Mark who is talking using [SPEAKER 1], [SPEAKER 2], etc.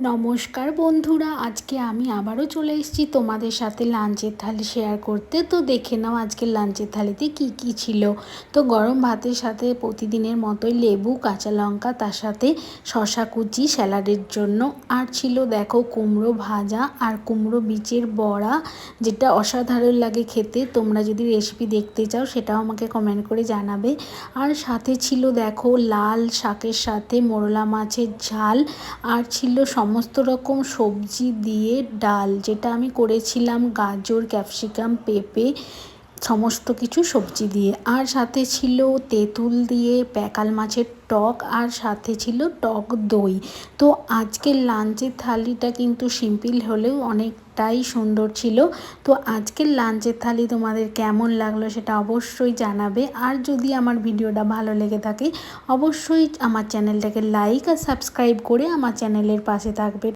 [SPEAKER 1] নমস্কার বন্ধুরা, আজকে আমি আবারও চলে এসেছি তোমাদের সাথে লাঞ্চের থালি শেয়ার করতে। তো দেখে নাও আজকে লাঞ্চের থালিতে কি কি ছিল। তো গরম ভাতের সাথে প্রতিদিনের মতোই লেবু, কাঁচা লঙ্কা, তার সাথে শশা কুচি স্যালাডের জন্য। আর ছিল দেখো কুমড়ো ভাজা আর কুমড়ো বীজের বড়া, যেটা অসাধারণ লাগে খেতে। তোমরা যদি রেসিপি দেখতে চাও, সেটাও আমাকে কমেন্ট করে জানাবে। আর সাথে ছিল দেখো লাল শাকের সাথে মোরলা মাছের ঝাল। আর ছিল সমস্ত রকম সবজি দিয়ে ডাল যেটা আমি করেছিলাম গাজর ক্যাপসিকাম পেঁপে সমস্ত কিছু সবজি দিয়ে। আর সাথে ছিল তেঁতুল দিয়ে প্যাকাল মাছের টক, আর সাথে ছিল টক দই। তো আজকের লাঞ্চের থালিটা কিন্তু সিম্পল হলেও অনেকটাই সুন্দর ছিল। তো আজকের লাঞ্চের থালি তোমাদের কেমন লাগল সেটা অবশ্যই জানাবে। আর যদি আমার ভিডিওটা ভালো লেগে থাকে, অবশ্যই আমার চ্যানেলটাকে লাইক আর সাবস্ক্রাইব করে আমার চ্যানেলের পাশে থাকবে।